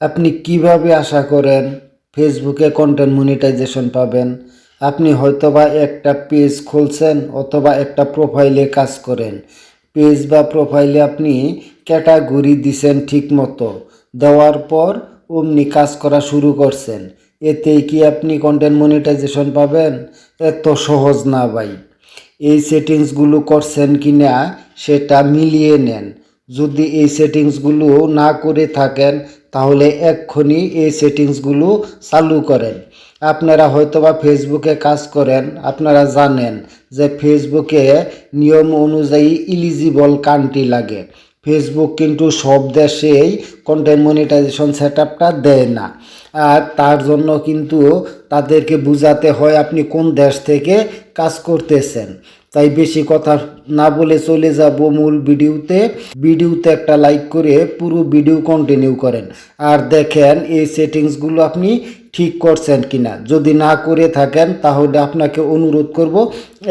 আপনি কীভাবে আশা করেন ফেসবুকে কন্টেন্ট মনিটাইজেশন পাবেন? আপনি হয়তোবা একটা পেজ খুলছেন অথবা একটা প্রোফাইলে কাজ করেন। পেজ বা প্রোফাইলে আপনি ক্যাটাগরি দিছেন ঠিক মতো দেওয়ার পর অমনি কাজ করা শুরু করছেন। এতেই কি আপনি কন্টেন্ট মনিটাইজেশন পাবেন? এত সহজ না ভাই। এই সেটিংসগুলো করছেন কি না সেটা মিলিয়ে নেন। যদি এই সেটিংসগুলো না করে থাকেন, তাহলে এক্ষুনি এই সেটিংসগুলো চালু করেন। আপনারা হয়তোবা ফেসবুকে কাজ করেন, আপনারা জানেন যে ফেসবুকে নিয়ম অনুযায়ী ইলিজিবল কান্ট্রি লাগে। ফেসবুক কিন্তু সব দেশেই কন্টেন্ট মনিটাইজেশন সেট আপটা দেয় না। আর তার জন্য কিন্তু তাদেরকে বুঝাতে হয় আপনি কোন দেশ থেকে কাজ করতেছেন। তাই বেশি কথা না বলে চলে যাব মূল ভিডিওতে। ভিডিওতে একটা লাইক করে পুরো ভিডিও কন্টিনিউ করেন। আর দেখেন এই সেটিংসগুলো আপনি ঠিক করছেন কিনা। যদি না করে থাকেন, তাহলে আপনাকে অনুরোধ করব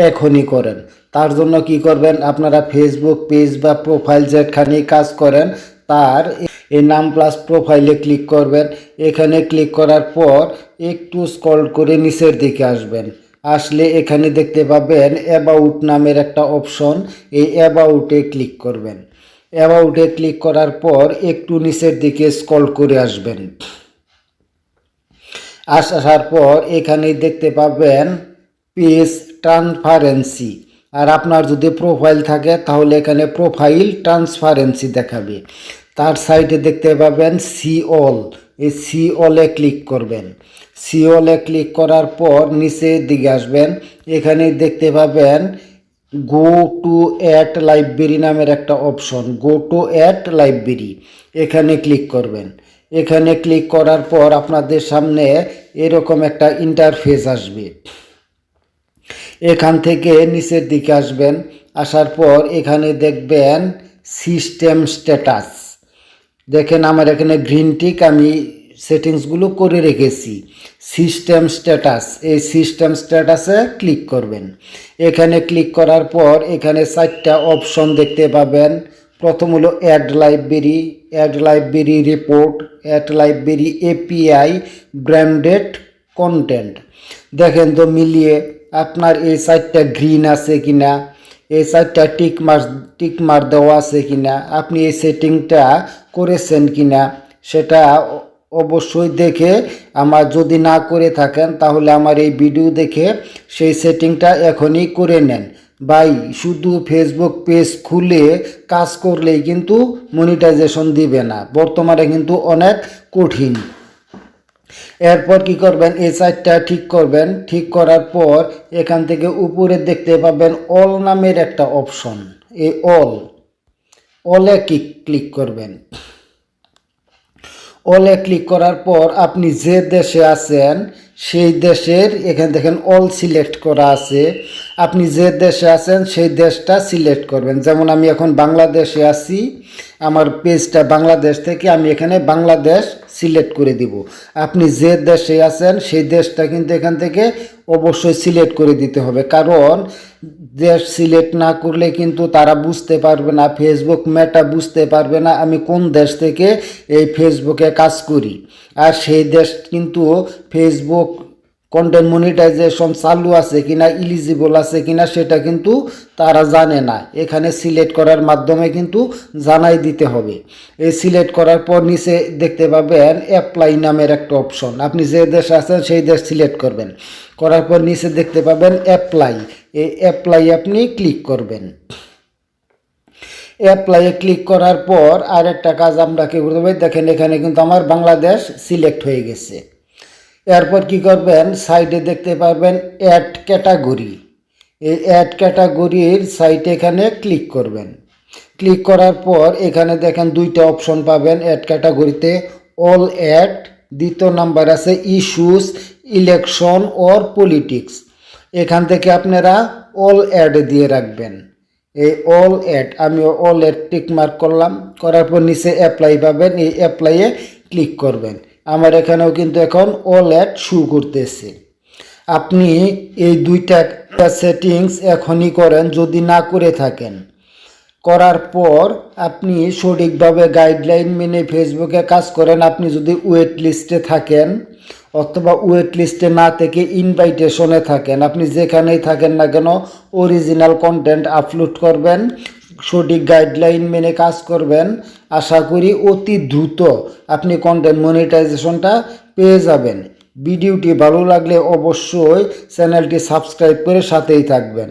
এখনই করেন। তার জন্য কি করবেন? আপনারা ফেসবুক পেজ বা প্রোফাইল যেখানেই কাজ করেন, তার এই নাম প্লাস প্রোফাইলে ক্লিক করবেন। এখানে ক্লিক করার পর একটু স্কল করে নিচের দিকে আসবেন। আসলে এখানে দেখতে পাবেন অ্যাবাউট নামের একটা অপশন এই অ্যাবাউটে ক্লিক করবেন। অ্যাবাউটে ক্লিক করার পর একটু নিচের দিকে স্কল করে আসবেন। আসার পর এখানে দেখতে পাবেন পেজ ট্রান্সপারেন্সি আর আপনার যদি প্রোফাইল থাকে, তাহলে এখানে প্রোফাইল ট্রান্সপারেন্সি দেখাবে। তার সাইডে দেখতে পাবেন সি অল এই সি অলে ক্লিক করবেন। সি অলে ক্লিক করার পর নিচের দিকে আসবেন। এখানে দেখতে পাবেন গো টু অ্যাট লাইব্রেরি নামের একটা option go to ad library এখানে ক্লিক করবেন। এখানে ক্লিক করার পর আপনাদের সামনে এরকম একটা ইন্টারফেস আসবে। এখান থেকে নিচের দিকে আসবেন। আসার পর এখানে দেখবেন সিস্টেম স্ট্যাটাস দেখেন আমার এখানে গ্রিন টিক আমি সেটিংসগুলো করে রেখেছি। সিস্টেম স্ট্যাটাস এই সিস্টেম স্ট্যাটাসে ক্লিক করবেন। এখানে ক্লিক করার পর এখানে চারটা অপশন দেখতে পাবেন। প্রথম হলো ad library ad library report ad library API branded content দেখেন তো মিলিয়ে আপনার এই সাইটটা গ্রিন আছে কিনা, এই সাইটটা টিক মার টিক মার দেওয়া আছে কিনা, আপনি এই সেটিংটা করেছেন কিনা, সেটা অ- অবশ্যই দেখে আমার যদি না করে থাকেন, তাহলে আমার এই ভিডিও দেখে সেই সেটিংটা এখনই করে নেন। ভাই, শুধু ফেসবুক পেজ খুলে কাজ করলেই কিন্তু মনিটাইজেশন দিবে না। বর্তমানে কিন্তু অনেক কঠিন। এরপর কি করবেন? এই সাইডটা ঠিক করবেন। ঠিক করার পর এখান থেকে উপরে দেখতে পাবেন অল নামের একটা অপশন এই অল অলে ক্লিক করবেন। অলে ক্লিক করার পর আপনি যে দেশে আছেন, সেই দেশের, এখানে দেখেন অল সিলেক্ট করা আছে। আপনি যে দেশে আছেন, সেই দেশটা সিলেক্ট করবেন। যেমন আমি এখন বাংলাদেশে আছি, আমার পেজটা বাংলাদেশ থেকে, আমি এখানে বাংলাদেশ সিলেক্ট করে দিব। আপনি যে দেশে আছেন, সেই দেশটা কিন্তু এখান থেকে অবশ্যই সিলেক্ট করে দিতে হবে। কারণ দেশ সিলেক্ট না করলে কিন্তু তারা বুঝতে পারবে না, ফেসবুক মেটা বুঝতে পারবে না, আমি কোন দেশ থেকে এই ফেসবুকে কাজ করি। আর সেই দেশ কিন্তু ফেসবুক কন্টেন্ট মনিটাইজেশন চালু আছে কিনা ইলিজিবল আছে কিনা সেটা কিন্তু তারা জানে না। এখানে সিলেক্ট করার মাধ্যমে কিন্তু জানাই দিতে হবে। এই সিলেক্ট করার পর নিচে দেখতে পাবেন অ্যাপ্লাই নামের একটা অপশন আপনি যে দেশে আছেন সেই দেশ সিলেক্ট করবেন। করার পর নিচে দেখতে পাবেন অ্যাপ্লাই এই অ্যাপ্লাই আপনি ক্লিক করবেন। অ্যাপ্লাইয়ে ক্লিক করার পর আরেকটা কাজ আমরা কী করতে হবে দেখেন এখানে কিন্তু আমার বাংলাদেশ সিলেক্ট হয়ে গেছে। এরপর কি করবেন? সাইডে দেখতে পারবেন অ্যাড ক্যাটাগরি এই অ্যাড ক্যাটাগরির সাইটে এখানে ক্লিক করবেন। ক্লিক করার পর এখানে দেখেন দুইটা অপশন পাবেন অ্যাড ক্যাটাগরিতে অল অ্যাড দ্বিতীয় নাম্বার আছে ইস্যুস ইলেকশন অর পলিটিক্স এখান থেকে আপনারা অল অ্যাড দিয়ে রাখবেন। এই অল অ্যাড আমি অল অ্যাড টিক মার্ক করলাম। করার পর নিচে অ্যাপ্লাই পাবেন। এই অ্যাপ্লাইয়ে ক্লিক করবেন। আমার এখানেও কিন্তু এখন অল অ্যাড শু করতেছে। আপনি এই দুইটা সেটিংস এখনই করেন, যদি না করে থাকেন। করার পর আপনি সঠিকভাবে গাইডলাইন মেনে ফেসবুকে কাজ করেন। আপনি যদি ওয়েট লিস্টে থাকেন, অথবা ওয়েট লিস্টে না থেকে ইনভাইটেশনে থাকেন, আপনি যেখানেই থাকেন না কেন অরিজিনাল কন্টেন্ট আপলোড করবেন। সঠিক গাইডলাইন মেনে কাজ করবেন। আশা করি অতি দ্রুত আপনি কন্টেন্ট মনিটাইজেশনটা পেয়ে যাবেন। ভিডিওটি ভালো লাগলে অবশ্যই চ্যানেলটি সাবস্ক্রাইব করে সাথেই থাকবেন।